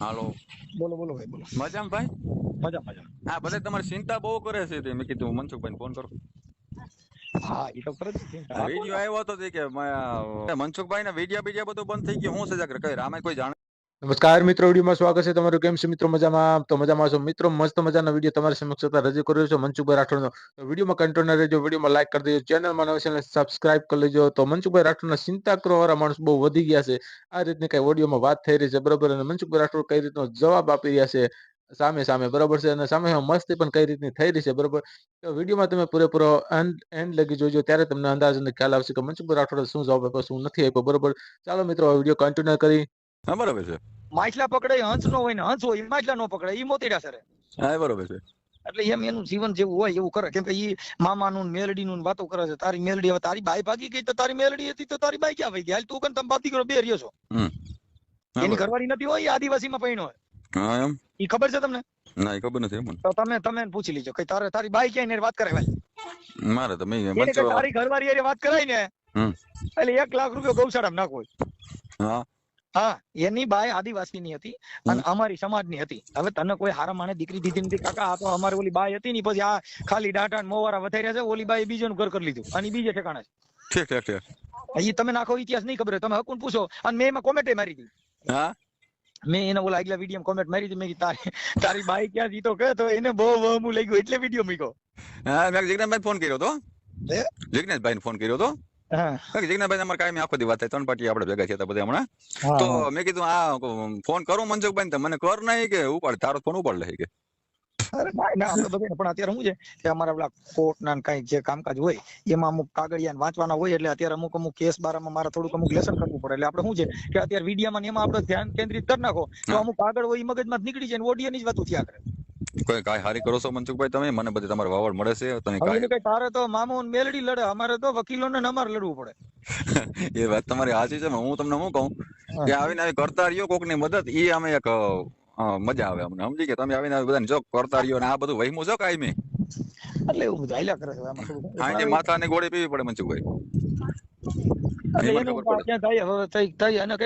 હાલો. બોલો બોલો ભાઈ બોલો. મજામાં ભાઈ? મજા મજા હા ભલે તમારી ચિંતા બહુ કરે છે તે મેં કીધું મનસુખભાઈ ફોન કરો. હા એ તો કરે વીડિયો આવ્યો હતો કે મનસુખભાઈ ના વીડિયો બીજા બધું બંધ થઈ ગયું હું સજા કઈ રામે કોઈ જાણે નમસ્કાર મિત્રો, વિડીયોમાં સ્વાગત છે તમારું કેમ છે મિત્રો? મજામાં? તો મજામાં છો મિત્રો, મસ્ત મજાનો વીડિયો તમારી સમક્ષ હતા રજૂ કર્યો છે, મનસુખભાઈ રાઠોડનો. વિડીયોમાં કન્ટિન્યુ રહેજો, વિડીયોમાં લાઈક કરી દેજો ચેનલમાં નવી ચેનલ સબસ્ક્રાઇબ કરી લેજો. તો મનસુખભાઈ રાઠોડના ચિંતા કરવાવાળા માણસ બહુ વધી ગયા છે. આ રીતની કઈ ઓડિયોમાં વાત થઈ રહી છે, બરાબર? અને મનસુખભાઈ રાઠોડ કઈ રીતનો જવાબ આપી રહ્યા છે, સામે સામે, બરાબર છે? અને સામે મસ્તી પણ કઈ રીતની થઈ રહી છે, બરાબર? તો વિડીયોમાં તમે પૂરેપૂરો એન્ડ લગી જોજો, ત્યારે તમને અંદાજ અને ખ્યાલ આવશે કે મનસુખભાઈ રાઠોડે શું જવાબ આપ્યો, શું નથી આપ્યો, બરોબર? ચાલો મિત્રો વીડિયો કન્ટિન્યુ કરી. હા બરોબર છે. માછલા પકડે હંસ નો હોય ને હંસ હોય માછલા નો પકડે એ મોતીડા સરે હા બરોબર છે. એટલે એમ એનું જીવન જેવું હોય એવું કરે. કેમ કે ઈ મામાનું ને મેલડીનું ને વાતો કરે છે. તારી મેલડી હવે તારી બાઈ ભાગી ગઈ તો તારી મેલડી હતી તો તારી બાઈ ક્યાં ભાઈ ગઈ? હાલ તું કન તમે બાપ કરો બે રહ્યો છો. એની. ઘરવાળી નથી હોય આદિવાસી આદિવાસીમાં પૈણો હોય. હા એમ? ઈ ખબર છે તમને? ના એ ખબર નથી મને. તો તમે તમે પૂછી લીજો. કે તારે તારી બાઈ ક્યાં ને વાત કરે ભાઈ? મારે તો મેં એને કે મનસુખ તારી ઘરવાળી વાત કરાય ને એટલે એક લાખ રૂપિયા ગૌશાળામાં નાખો હા. હા એની બાય આદિવાસીની હતી અને અમારી સમાજની હતી. હવે તને કોઈ હારા માણે દીકરી દીધી નથી કાકા આ તો અમારી ઓલી બાય હતી ની પછી આ ખાલી ડાટા મોવારા વધાર્યા છે ઓલી બાય બીજાનું ઘર કરી લીધું અને બીજે ઠેકાણે ઠીક ઠીક ઠીક. એ તમે નાખો ઇતિહાસ નહીં ખબર તમે હકુન પૂછો અને મેં એમાં કોમેન્ટ મારી હતી હા? મેં એને ઓલા આગલા વીડિયો કોમેન્ટ મારી હતી મેં કીધું તારી તારી બાઈ ક્યાં જીતો કે તો એને બહુ વહમું લઈ ગયું એટલે વીડિયો મૂક્યો. હા મેં જિગ્નેશભાઈ ફોન કર્યો હતો. હે? જિગ્નેશભાઈ ફોન કર્યો હતો. હા. અમારે કાયમી આખો દી વાત થાય ત્રણ પાટી આપણે ભેગા થયા બધા હમણાં. તો મેં કીધું આ ફોન કરું મનસુખભાઈ ને મને કર નહીં કે ઉપાડ તારો ફોન ઉપાડ લે કે અરે ના ના આપણે બધાને પણ અત્યારે શું છે કે અમારા પેલા કોર્ટ ના કઈ જે કામકાજ હોય એમાં અમુક કાગળિયા વાંચવાના હોય એટલે અત્યારે અમુક અમુક કેસ બારામાં મારે થોડુંક અમુક લેસન કરવું પડે. એટલે આપણે શું છે કે અત્યારે વિડીયામાં એમાં આપણે ધ્યાન કેન્દ્રિત કરી નાખો તો અમુક કાગળ હોય એ મગજમાં નીકળી જાય ઓડિયો ની જ વાતો થયા કરે. કોઈ કાંઈ હારી કરો છો મનસુખભાઈ તમે? મને બધી તમારે વાવડ મળે છે. તમે કાંઈ તારે તો મામો ને મેલડી લડે. અમારે તો વકીલો ને અમારે લડવું પડે. એ વાત તમારી સાચી છે હું તમને શું કહું? કે આવીને આવી કરતા રહ્યો કોકની મદદ ઈ અમે એક મજા આવે અમને. સમજી કે તમે આવીને આવી બધાને જો કરતા રહ્યો ને આ બધું વહીમું છો કાંઈ એટલે એવું બધું હાલ્યા કરે છે થોડું ઘણું. ગોળી પીવી પડે મનસુખભાઈ.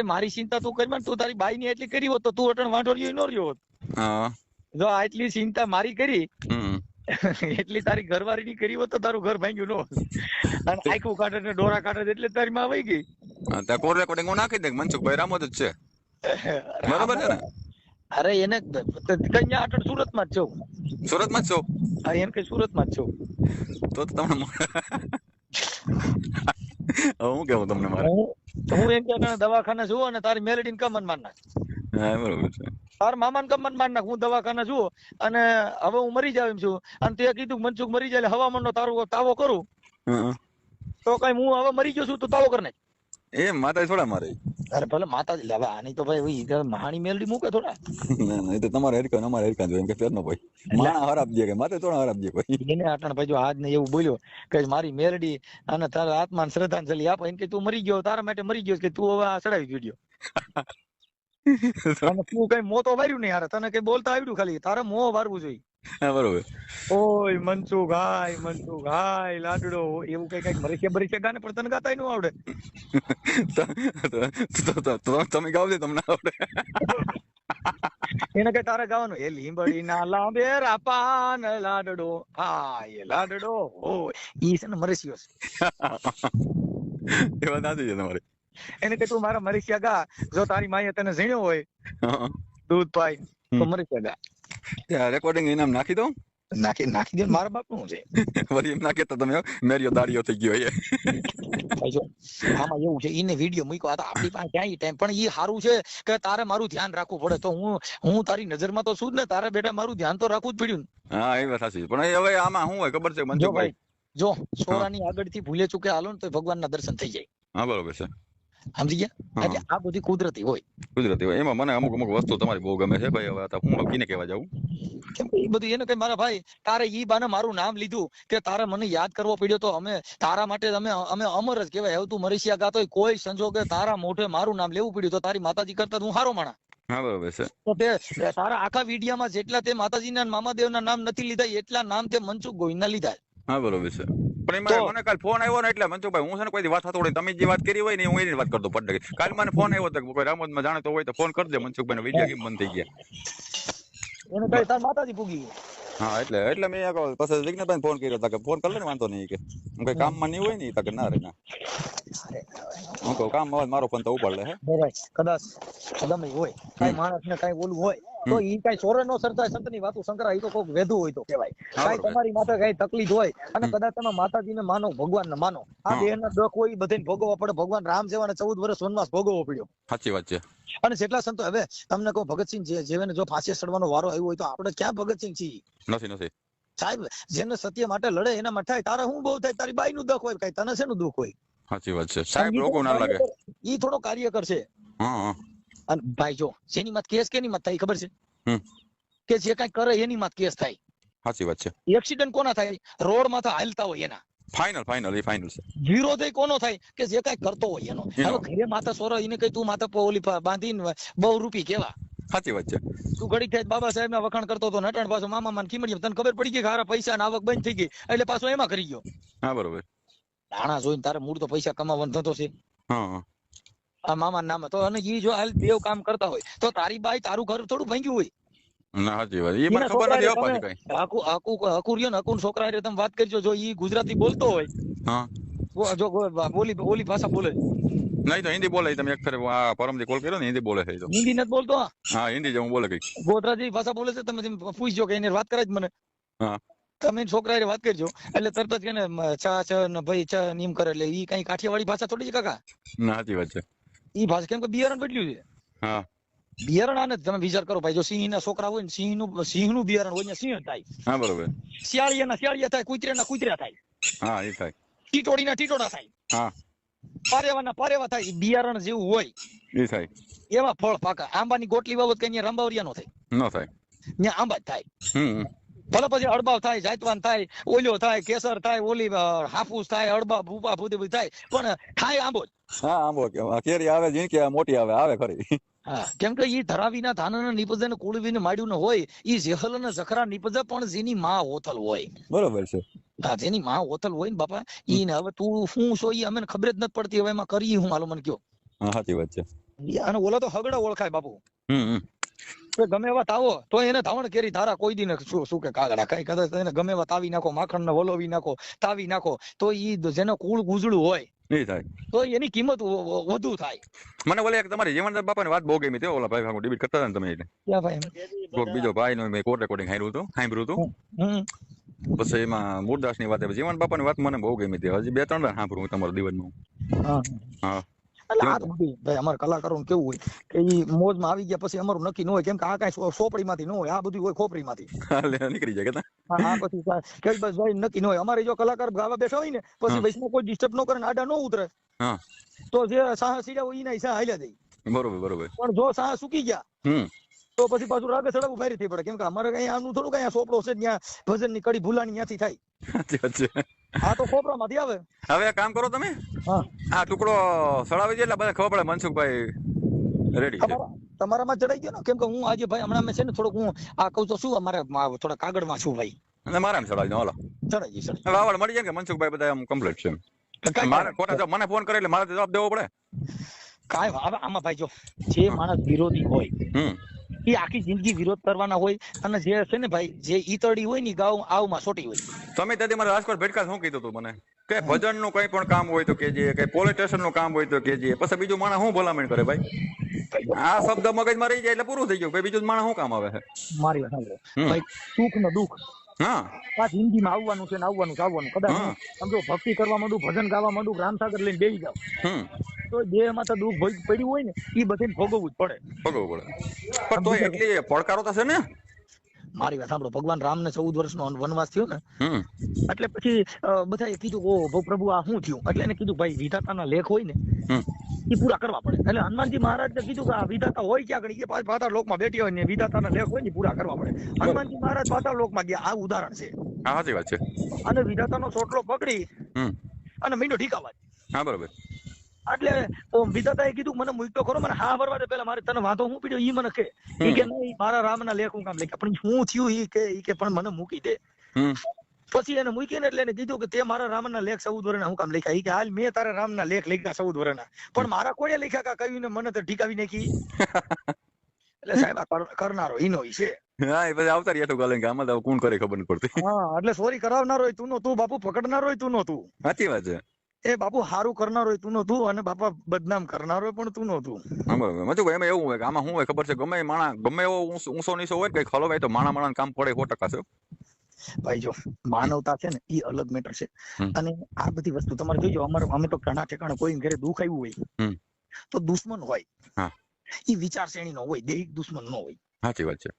મારી ચિંતા તું કરી તું તારી બાઈ ની એટલી કરી હોત તો તું અટણ વાંઢો રહ્યો ન રહ્યો હોત. હા. જો આટલી ચિંતા મારી કરી એટલી તારી ઘરવાળી ની કરી હોત તો તારું ઘર ભાંગ્યું નો અને આખું કાઢે ને ડોરા કાઢે એટલે તારી માં આવી ગઈ. ત્યાં કોલ રેકોર્ડિંગ હું નાખી દે મનસુખભાઈ રામોદ જ છે. બરાબર છે ને? અરે એને કન્યા આટડ સુરતમાં જ છો. સુરતમાં જ છો? હા એમ કે સુરતમાં જ છો. તો તમને હું કેવું તમને મારે? હું એમ કે દવાખાને છું અને તારી મેલેડી કમન માર નાખ હા બરોબર છે. તાર મામા ને કમન માર નાખ હું દવાખાને છું અને હવે હું મરી જાવ એમ છું. અને તે કીધું મનસુખ મરી જાય હવામાન નો તારો તાવો કરું. તો કઈ હું હવે મરી ગયો છું તો તાવો કર નાખ. એ માતા થોડા મારે. અરે ભલે માતાજી હવે આની તો ભાઈ મહાણી મેલડી મૂકે થોડા. ના ના એ તો તમારે હરકા અમારે હરકા જોઈએ એમ કે ફેર ન ભાઈ માણા હરાબ દે કે માથે થોડા હરાબ દે ભાઈ એને આટણ ભાઈ જો આજ ને એવું બોલ્યો કે મારી મેલડી અને તારા આત્માને શ્રદ્ધાંજલિ આપ. એમ કે તું મરી ગયો તારા માટે મરી ગયો કે તું હવે આ ચડાવી વીડિયો અને તું કઈ મોં તો વાર્યું નહીં યાર. તને કઈ બોલતા આવડ્યું ખાલી. તારે મો વારવું જોઈએ. હા બરોબર. ઓય મનસુ ગાય મનસુ ગાય લાડડો. એવું કઈ કંઈક મરીશે બરીશે ગાને પણ તને ગાતાયનું આવડે. તમે ગાવ દે તમને આવડે. એને કઈ તારે ગાવાનું? એ લીંબડી ના લાંબે પાન લાડડો. હા એ લાડડો. ઈ છે ને મરસિયો છે. એ વાત સાચી છે તમારી. એને કે તું મારા મરીસિયા ગા. જો તારી માએ તને ઝીણ્યો હોય દૂધ પાય તો મરીસિયા ગા. રેકોર્ડિંગ ઇનામ નાખી દઉં? નાખી નાખી દે મારા બાપનું છે. વળી એમ નાખે તો તમે મેરિયો દાડીઓ થઈ ગયો એ. આમાં એવું છે ઈને વીડિયો મૂક્યો આ તો આપણી પાસે ક્યાંય ટાઈમ પણ ઈ સારું છે કે તારે મારું ધ્યાન રાખવું પડે. તો હું હું તારી નજરમાં તો છું જ ને તારે બેટા મારું ધ્યાન તો રાખવું જ પડ્યું હા એ વાત સાચી પણ હવે આમાં શું હોય ખબર છે મનસુખભાઈ ભાઈ જો છોરાની આગળથી ભૂલે ચૂકે હાલો ને તો ભગવાનના દર્શન થઈ જાય. હા બરોબર છે. સમજી ગયા? એટલે આ બધી કુદરતી હોય. કુદરતી હોય. એમાં મને અમુક અમુક વસ્તુ તમારી બહુ ગમે છે. ભાઈ હવે આ હું કીને કહેવા જાઉં. કેમ એ બધું એને કઈ મારા ભાઈ તારે ઈ બાને મારું નામ લીધું કે તારે મને યાદ કરવો પડ્યો તો અમે તારા માટે અમે અમે અમર જ કહેવાય. હવે તું મરીશિયા ગાતો કોઈ સંજોગે તારા મોઢે મારું નામ લેવું પડ્યું તો તારી માતાજી કરતા હું હારો માણા હા બરોબર છે. તો તે તારા આખા વિડીયામાં જેટલા તે માતાજીના મામાદેવના નામ નથી લીધા એટલા નામ તે મનસુખ ગોવિંદના લીધા. હા બરોબર છે. પણ એમાં મને કાલ ફોન આવ્યો ને એટલે મનસુખભાઈ હું છે ને કોઈ વાત થતો તમે જે વાત કરી હોય ને હું એની વાત કરતો પડે કાલ મને ફોન આવ્યો તો કે કોઈ રામોદમાં જાણતો હોય તો ફોન કરજે મનસુખભાઈ વીડિયો ગેમ બંધ થઈ ગયા. એને કઈ તાર માતાજી પૂગી હા એટલે એટલે મેં આગળ પછી વિઘ્નભાઈ ફોન કર્યો તા કે ફોન કરી લે ને વાંધો નહીં કે. હું કઈ કામમાં નહીં હોય ને તા કે ના રે ના. હું કહું કામ મારો ફોન તો ઉપાડ લે હે. કદાચ ગમે હોય કઈ માણસ ને કઈ ઓલું હોય તો ઈ કઈ સોરે નો સરતા સંતની વાતો શંકરા તો કોક વેધું હોય તો કહેવાય. કઈ તમારી માથે કઈ તકલીફ હોય અને કદાચ તમે માતાજીને માનો ભગવાન ને માનો. આ દેહ ના દુઃખ હોય બધાને ભોગવવા પડે. ભગવાન રામ જેવાને ચૌદ વર્ષ વનવાસ ભોગવવો પડ્યો. સાચી વાત છે. અને જેટલા સંતો હવે તમને કહું ભગતસિંહ જેને જો ફાંસી ચડવાનો વારો આવ્યો હોય તો આપણે ક્યાં ભગતસિંહ છીએ? નથી નથી. સાહેબ જેને સત્ય માટે લડે એના માટે થાય. તારે શું બહુ થાય? તારી બાઈ નું દુઃખ હોય કઈ? તને શેનું દુઃખ હોય? સાચી વાત છે. સાહેબ લોકો થોડો ના લાગે. ઈ થોડો કાર્ય કરશે. હા. અને ભાઈ જો જેની માત કેસ કેની માત થાય ખબર છે? કે જે કઈ કરે એની માત કેસ થાય. સાચી વાત છે. એક્સિડન્ટ કોના થાય? રોડમાં હાલતા હોય એના. ફાઇનલ ફાઇનલ એ ફાઇનલ છે. વિરોધ એ કોનો થાય? કે જે કઈ કરતો હોય એનો. હવે ઘરે માતા સોરો એને કઈ તું માતા ઓલી બાંધીને બહુ રૂપી કેવા? સાચી વાત છે. તું ઘડી થાય બાબા સાહેબ ના વખાણ કરતો હતો નટણ પાછો મામા માન ખીમડી તને ખબર પડી ગઈ કે હારા પૈસા આવક બંધ થઈ ગઈ? એટલે પાછો એમાં કરી ગયો. હા બરોબર. નાણા જોઈને તારે મૂળ તો પૈસા કમાવાનો ધંધો છે. હા. મામા નામાં તો અને ઈ જો હાલ દેવ કામ કરતા હોય તો તારી બાઈ તારું ઘર થોડું ભાંગ્યું હોય. ના સાચી વાત. એ મને ખબર નથી છોકરાએ કઈ. હાકુ હાકુ હાકુ રહ્યો ને હાકુન છોકરા હારે તમે વાત કરજો જો ઈ ગુજરાતી બોલતો હોય. હા. જો બોલી બોલી ભાષા બોલે. નહીં તો હિન્દી બોલે તમે એક ફેર આ પરમજી કોલ કર્યો ને હિન્દી બોલે છે તો. હિન્દી નથી બોલતો હા? હિન્દી હું બોલે કઈ ગોધરાજી ભાષા બોલે છે તમે પૂછજો કે એને વાત કરાય જ મને. હા. તમે છોકરા વાત કરજો એટલે તરત જ કે ને ચા ચ ને ભાઈ ચા ને કરે એટલે ઈ કઈ કાઠિયાવાડી ભાષા થોડી છે કાકા? ના સાચી વાત છે. ઈ ભાષા કેમ કે બિયારણ બદલ્યું છે. હા. બિયારણ આને તમે વિચાર કરો ભાઈ જો સિંહ ના છોકરા હોય ને સિંહનું સિંહનું બિયારણ હોય ને સિંહ થાય. હા બરોબર. શિયાળિયા ના શિયાળિયા થાય કુતરા ના કુતરા થાય. હા એ થાય. ટીટોડી ના ટીટોડા થાય. હા. પારેવા ના પારેવા થાય બિયારણ જેવું હોય. એ થાય. એવા ફળ પાકા. આંબાની ગોટલી બાબત કઈ રંબાવરિયા નો થાય. ન થાય. ત્યાં આંબા જ થાય. હમ. ભલે પછી અડબાવ થાય જાયતવાન થાય ઓલ્યો થાય કેસર થાય ઓલી હાફૂસ થાય અડબા ભૂપા ભૂતી બધી થાય પણ થાય આંબો હા આંબો કેરી આવે આવે, મોટી આવે આવે ખરી. હા કેમ કે ઈ ધરાવીના ધાન નિપજે ને કુળવીને માડ્યું ને હોય ઈ જેહલ ને જખરા નિપજે પણ જેની માં હોથલ હોય. બરોબર છે. હા જેની માં હોથલ હોય ને બાપા ઈ ને હવે તું શું છો ઈ અમને ખબર જ નથી પડતી હવે એમાં કરી હું હાલો મને કયો. હા સાચી વાત છે. અને ઓલો તો હગડા ઓળખાય બાપુ. હમ. કે ગમે એવા તાવો તો એને ધાવણ કેરી ધારા કોઈ દી શું શું કે કાગડા? કઈ કદાચ એને ગમે એવા તાવી નાખો માખણ ને વલોવી નાખો તાવી નાખો તો ઈ જેનો કુળ ગુજળું હોય એ થાય. તો એની કિંમત વધુ થાય. મને બોલે તમારી જીવનદાસ બાપાની વાત બહુ ગમી તે ઓલા ભાઈ ભાગો ડિબેટ કરતા હતા ને તમે એટલે. ક્યાં ભાઈ કોક બીજો ભાઈ નો મેં કોટ રેકોર્ડિંગ સાંભળ્યું હતું સાંભળ્યું હતું. પછી એમાં મૂળદાસની વાત આવી. જીવન બાપાની વાત મને બહુ ગમી હતી. હજી બે ત્રણ સાંભળું તમારા દિવસનું હા. હા. એટલે આ તો બધું ભાઈ અમારા કલાકારો કેવું હોય કે ઈ મોજમાં આવી ગયા પછી અમારું નક્કી ન હોય કેમ કે આ કઈ સોપડી માંથી ન હોય આ બધું હોય ખોપડી માંથી નીકળી જાય આ પછી કે બસ ભાઈ નક્કી ન હોય. અમારે જો કલાકાર ગાવા બેઠા હોય ને પછી વૈષ્ણવ કોઈ ડિસ્ટર્બ ન કરે આડા ન ઉતરે. તો જે સાહ સીડા હોય એના હિસાબ હાલ્યા જાય બરોબર બરોબર. પણ જો સાહ સુકી ગયા તો પછી પાછું રાગે સડક ઉભારી થઈ પડે. કેમ કે અમારે કઈ આનું થોડું કઈ સોપડો છે ત્યાં ભજનની કડી ભૂલાની ત્યાંથી થાય. હા તો ખોપરા માંથી આવે. હવે કામ કરો તમે? હા. ટુકડો સડાવી દે એટલે બધા ખબર પડે મનસુખભાઈ રેડી છે. તમારા તમારામાં ચડાઈ ગયો ને? કેમ કે હું આજે ભાઈ હમણાં મેં છે ને થોડુંક હું આ કહું તો શું અમારે થોડા કાગળમાં છું ભાઈ. અને મારા ચડાવી દો હાલો. ચડાઈ ચડાઈ હવે મળી જાય કે મનસુખભાઈ બધા આમ કમ્પ્લીટ છે મારે ખોટા મને ફોન કરે એટલે મારે જવાબ દેવો પડે. કાંઈ આમાં ભાઈ જો જે માણસ વિરોધી હોય હમ. એ આખી જિંદગી વિરોધ કરવાના હોય અને જે છે ને ભાઈ જે ઈતળી હોય ને ગાવ આવમાં સોટી હોય. તમે ત્યાંથી મારે રાજકોટ ભેટકા શું કીધું તું મને? કે ભજનનું કઈ પણ કામ હોય તો કેજે કે પોલીસ સ્ટેશનનું કામ હોય તો કેજે પછી બીજું માણસ શું ભલામણ કરે ભાઈ? આ શબ્દ મગજમાં રહી જાય એટલે પૂરું થઈ ગયું. ભાઈ બીજું માણસ શું કામ આવે? છે મારી વાત સાંભળો. ભાઈ સુખ ને દુઃખ હા. જિંદગીમાં આવવાનું છે ને આવવાનું છે આવવાનું. કદાચ સમજો ભક્તિ કરવા માંડું ભજન ગાવા માંડું રામસાગર લઈને બેસી જાવ તો દેહમાં તો દુઃખ ભોગ પડ્યું હોય ને એ બધે ભોગવવું જ પડે. ભોગવવું પડે. પણ તો એટલી પડકારો થશે ને? મારી વાત સાંભળો. ભગવાન રામને ચૌદ વર્ષનો વનવાસ થયો ને એટલે પછી બધાએ કીધું ઓ પ્રભુ આ શું થયું? એટલે એને કીધું ભાઈ વિધાતાના લેખ હોય ને એ પૂરા કરવા પડે. એટલે હનુમાનજી મહારાજ કીધું કે આ વિધાતા હોય ક્યાં આગળ? એ પાછા લોક લોકમાં બેઠી હોય ને વિધાતાના લેખ હોય ને પૂરા કરવા પડે. હનુમાનજી મહારાજ પાતાળ લોકમાં ગયા. આ ઉદાહરણ છે. હા સાચી વાત છે. અને વિધાતાનો ચોટલો પકડી અને મીંડો ઠીકાવા હા બરોબર. એટલે વિધાતાએ કીધું મને મૂકતો ખરો મને હા ભરવા દે. પેલા મારે તને વાંધો હું પીડ્યો? ઈ મને કે. ઈ કે નહીં મારા રામના લેખ હું કામ લખ્યા. પણ શું થયું ઈ કે ઈ કે પણ મને મૂકી દે. પછી એને મૂકીને એટલે એને કીધું કે તે મારા રામના લેખ સૌદ વરના હું કામ લખ્યા? ઈ કે હાલ મેં તારા રામના લેખ લખ્યા સૌદ વરના. પણ મારા કોઈએ લખ્યા કા? કહ્યું ને મને તો ઠીકાવી નાખી. એટલે સાહેબ આ કર- કરનારો ઈનો ઈ છે. હા એ પછી આવતા રહ્યા તો ગાલે આમાં તો કોણ કરે ખબર ન પડતી. હા એટલે સોરી કરાવનારો હોય તું નો તું બાપુ પકડનારો હોય તું નો તું સાચી વાત છે. એ બાપુ હારું કરનારો તું નતું તું અને બાપા બદનામ કરનારો પણ તું નો તું. હા મજુભાઈ એમાં એવું હોય કે આમાં શું હોય ખબર છે? ગમે માણા ગમે એવો ઊંસો નીચો હોય કઈ ખલો ખલોવાય તો માણા માણા કામ પડે સો ટકા છે ભાઈ જો માનવતા છે ને એ અલગ મેટર છે. અને આ બધી વસ્તુ તમારે જોજો અમારે અમે તો ઘણા ઠેકાણે કોઈ ઘરે દુઃખ આવ્યું હોય તો દુશ્મન હોય. એ વિચાર શ્રેણી નો હોય દૈહિક દુશ્મન નો હોય. સાચી વાત છે.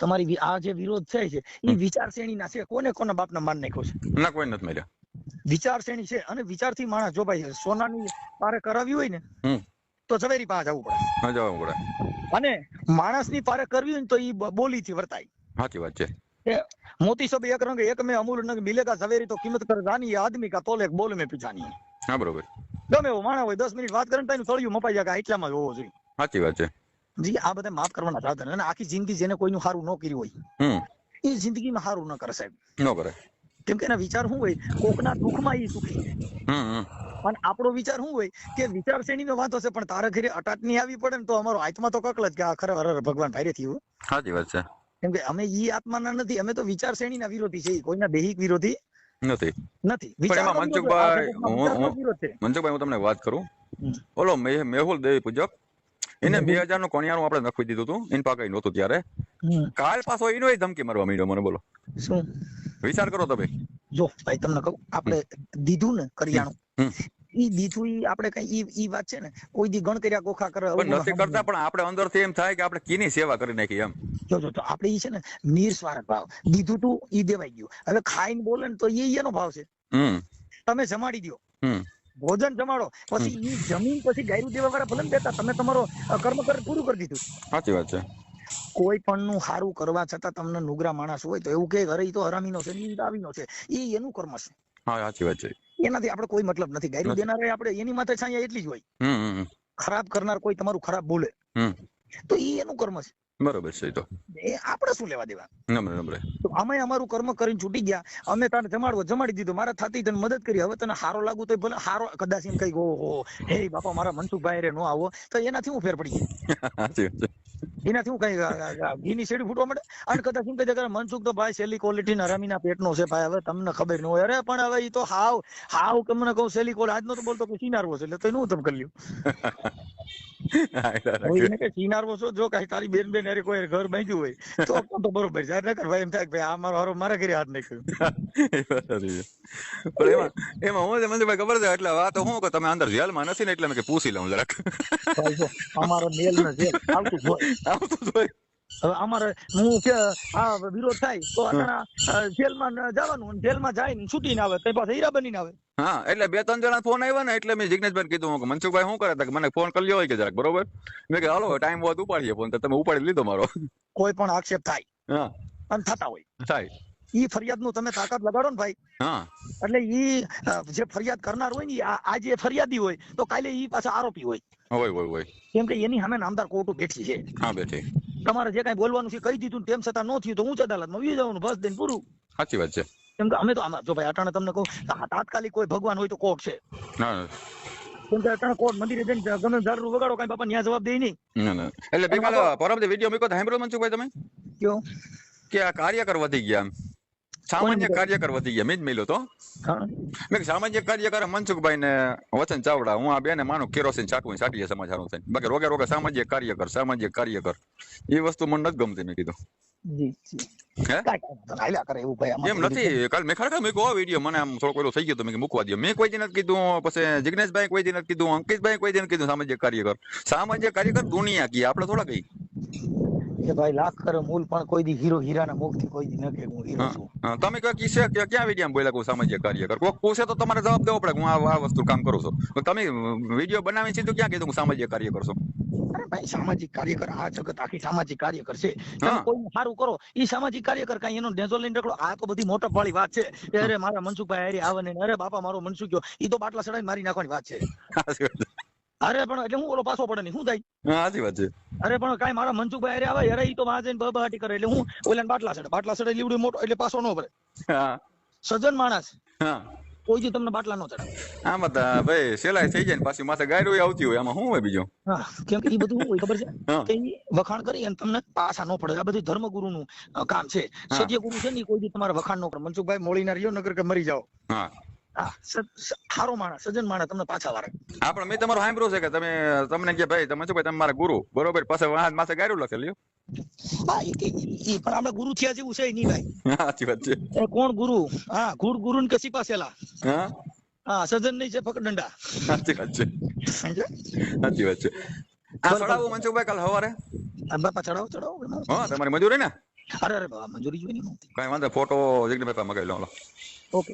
તમારી આ જે વિરોધ થાય છે એ. વિચાર શ્રેણી ના છે કોને કોના બાપના માન નાખ્યો છે? ના કોઈ નથી માર્યા. વિચારશ્રેણી છે અને વિચારથી માણસ જો ભાઈ સોનાની પારે કરાવી હોય ને તો ઝવેરી પાસે જવું પડે. જવું પડે. અને માણસની પારે કરવી હોય ને તો એ બોલીથી વર્તાય. સાચી વાત છે. મોતી સબ એક રંગ એક મે અમૂલ રંગ મિલેગા ઝવેરી તો કિંમત કર જાની આદમી કા તોલે બોલ મે પીછાની હા બરોબર. ગમે એવો માણસ હોય દસ મિનિટ વાત કરે ને તળિયું મપાઈ જાય એટલામાં હોવો જોઈએ. સાચી વાત છે. જી આ બધા માફ કરવાના સાધન અને આખી જિંદગી જેને કોઈનું સારું ન કર્યું હોય એ જિંદગીમાં સારું ન કરે સાહેબ. ન કરે. કેમ કે એના વિચાર શું હોય? કોકના દુઃખમાં એ સુખી છે. હમ આપણો વિચાર શું હોય? કે વિચાર શ્રેણીનો વાંધો છે પણ તારા ઘરે અટાટની આવી પડે ને તો અમારો આત્મા તો કકલ જ કે આ ખરેખર ભગવાન ભારે થયું સાચી વાત છે. કેમ કે અમે ઈ આત્માના નથી અમે તો વિચાર શ્રેણીના વિરોધી છે કોઈના દૈહિક વિરોધી નથી. નથી. પણ એમાં મનસુખભાઈ, મનસુખભાઈ હું તમને વાત કરું. બોલો મેહુલ દેવી પૂજક એને બે હજારનું કોણિયાનું આપણે નખવી દીધું હતું ઇન પાકાઈ નહોતું ત્યારે. કાલ પાછો એનો ધમકી મારવા માંડ્યો મને બોલો. શું? વિચાર કરો તમે. જો ભાઈ તમને કહું આપણે દીધું ને કરિયાણું ઈ દીધું ઈ આપણે કઈ ઈ વાત છે ને કોઈ દી ગણ કર્યા ગોખા કરે પણ નથી કરતા પણ આપણે અંદરથી એમ થાય કે આપણે કીની સેવા કરી નાખી એમ. જો જો તો આપણે ઈ છે ને નિસ્વાર્થ ભાવ. દીધું તું ઈ દેવાઈ ગયું. હવે ખાઈને બોલે ને તો ઈ એનો ભાવ છે. હમ. તમે જમાડી દ્યો. હમ. ભોજન જમાડો. પછી ઈ જમીન પછી ગાયરું દેવા વાળા ભલે દેતા તમે તમારો કર્મ કર પૂરું કરી દીધું. સાચી વાત છે. કોઈ પણ નું સારું કરવા છતાં તમને નુગરા માણસ હોય તો એવું કે અરે તો હરામીનો છે દાવીનો છે. એ એનું કર્મ છે. હા સાચી વાત છે. એનાથી આપણે કોઈ મતલબ નથી. ગાયરી દેનારે આપણે એની માથે છાયા એટલી જ હોય. ખરાબ કરનાર કોઈ તમારું ખરાબ બોલે. તો એ એનું કર્મ છે. બરોબર છે તો. એ આપણે શું લેવા દેવા? નમ્ર નમ્ર તો અમે અમારું કર્મ કરીને છૂટી ગયા. અમે તને જમાડવો જમાડી દીધું. મારા થાતી તને મદદ કરી. હવે તને હારો લાગુ તો ભલે હારો કદાચ એમ કઈ ઓહો હે બાપા મારા મનસુખભાઈ રે નો આવો. તો એનાથી હું ફેર પડી છે. એનાથી હું કઈ ઘીની શેડી ફૂટવા મળે અને કદાચ એમ કહી દે મનસુખ તો ભાઈ સેલી ક્વોલિટી હરામીના પેટનો છે ભાઈ, હવે તમને ખબર ન હોય. અરે, પણ હવે એ તો હાવ હાવ તમને કહું સેલી કોલ આજનો તો બોલતો કે સિનારવો છે, એટલે તો એનું તમે કરી લ્યું. છો? જો કાંઈ તારી બેન બેન અરે કોઈ ઘર બાંધ્યું હોય તો તો બરોબર છે. નકર ભાઈ એમ થાય ભાઈ આ મારો હારો મારા ઘરે હાથ નાખ્યો. પણ એમાં એમાં હું છે ખબર છે? એટલે વાત હું કે તમે અંદર જેલમાં નથી ને એટલે મેં કે પૂછી લઉં જરાક. અમારો મેલ ને જેલ આવતું હોય. આવતું હોય. અમારે હું કે આ વિરોધ થાય તો જેલમાં જવાનું જેલમાં જાય ને છૂટીને આવે તો પાસે હીરા બનીને આવે. હા એટલે બે ત્રણ જણા ફોન આવ્યા ને એટલે મેં જિગ્નેશભાઈ કીધું કે મનસુખભાઈ શું કરે? કે મને ફોન કરી લ્યો કે જરાક બરોબર? મેં કે હાલો ટાઈમ હોત ઉપાડીએ ફોન તો તમે ઉપાડી લીધો મારો. કોઈ પણ આક્ષેપ થાય. હા. અને થતા હોય. થાય. ઈ ફરિયાદનું તમે તાકાત લગાડો ને ભાઈ. હા. એટલે ઈ જે ફરિયાદ કરનાર હોય ને આ- જે ફરિયાદી હોય તો કાલે ઈ પાછા આરોપી હોય. હોય હોય હોય. કેમ કે એની સામે નામદાર કોર્ટ બેઠી છે. હા બેઠી. તમારે જે કઈ બોલવાનું છે કહી દીધું તેમ છતાં ન થયું તો ઉચ્ચ અદાલતમાં વી જવાનું બસ દઈને પૂરું. સાચી વાત છે. કેમ કે અમે તો આમાં જો ભાઈ અટાણે તમને કહું તાત્કાલિક કોઈ ભગવાન હોય તો કોર્ટ છે. કેમ કે અટાણે કોર્ટ મંદિરે જઈને ગમે દારૂ વગાડો કઈ બાપા ન્યા જવાબ દે નહીં. એટલે બે કાલે પરમ વીડિયો મૂક્યો તો સાંભળ્યો મનસુખભાઈ તમે? કયો? કે આ કાર્યકર વધી ગયા એમ. સામાન્ય કાર્યકર વધી ગયા. મેં જ મેલ્યો તો. મેં સામાજિક કાર્યકર મનસુખભાઈ ને વચન ચાવડા. હું આ બેને માનું કેરોસીન છાંટવું છાંટીએ સમાચાર થઈને. બાકી રોગે રોગે સામાજિક કાર્યકર સામાજિક કાર્યકર. એ વસ્તુ મને નથી ગમતી મેં કીધું. એમ નથી. કાલ મેં ખરેખર મેં કહો વીડિયો મને આમ થોડો પેલો થઈ ગયો તો મેં મૂકવા દો મેં કોઈ નથી કીધું પછી જિગ્નેશભાઈ કોઈ નથી કીધું અંકિતભાઈ કોઈ નથી કીધું સામાજિક કાર્યકર. સામાજિક કાર્યકર દુનિયા કી આપણે થોડા કઈ કે ભાઈ લાખ કરે મૂલ પણ કોઈ દી હીરો હીરાના મુખથી કોઈ દી ન કે હું હીરો છું. તમે કયો કિસ્સે કે ક્યાં વીડિયો બોલ્યા કહું સામાજિક કાર્યકર કોક પૂછે તો તમારે જવાબ દેવો પડે હું આ વસ્તુ કામ કરું છું. તમે વીડિયો બનાવી સીધું ક્યાં કીધું હું સામાજિક કાર્યકર છું? અરે ભાઈ સામાજિક કાર્યકર આ જગત આખી સામાજિક કાર્યકર છે તમે કોઈ સારું કરો. ઈ સામાજિક કાર્યકર કઈ એનો નેજો લઈને રખડો. આ તો બધી મોટપ વાળી વાત છે. અરે મારા મનસુખભાઈ હારે આવે ને અરે બાપા મારો મનસુખ ગયો. ઈ તો બાટલા સડાઈ મારી નાખવાની વાત છે. અરે પણ એટલે હું ઓલો પાછો પડે નહીં. શું થાય સાચી વાત છે. અરે પણ કાઈ મારા મનસુખભાઈ અરે આવે અરે ઈ તો માં જઈને બબાટી કરે. એટલે હું ઓલા બાટલા સડે બાટલા સડે લીવડું મોટો એટલે પાછો નો પડે હા. સજન માણસ. હા. કોઈ જી તમને બાટલા નો ચડે આમાં તો ભાઈ સેલાય થઈ જાય ને પાછી માથે ગાયરો આવતી હોય. આમાં શું હોય બીજું? હા કેમ કે ઈ બધું હોય ખબર છે? કે વખાણ કરી અને તમને પાછા નો પડે. આ બધું ધર્મગુરુ નું કામ છે. સત્ય ગુરુ છે ને કોઈ જી તમારે વખાણ નો કરે. મનસુખભાઈ મોળીના રહ્યો નગર કે મરી જાઓ. હા. સારો માણસ સજ્જન માણસ તમને પાછા વારે. હા પણ મેં તમારું સાંભળ્યું છે કે તમે તમને કે ભાઈ તમે શું ભાઈ તમે મારા ગુરુ. બરોબર પાસે વાહન માથે ગાયરું લખેલું હા ઈ પણ આપણે ગુરુ થયા જેવું છે નહીં ભાઈ. સાચી વાત છે. કોણ ગુરુ? હા ગુર ગુરુ ને કસી પાસેલા. હા? હા સજ્જન નહીં છે ફકડંડા સાચી વાત છે. સાચી વાત છે. આ ચડાવું મનસુખભાઈ કાલ સવારે? બાપા ચડાવો ચડાવો. હા તમારી મજૂરી ને? અરે અરે બાબા મંજૂરી જોઈ નહીં કઈ વાંધો ફોટો જગદીભાઈ પાસે મગાવી લો ઓકે.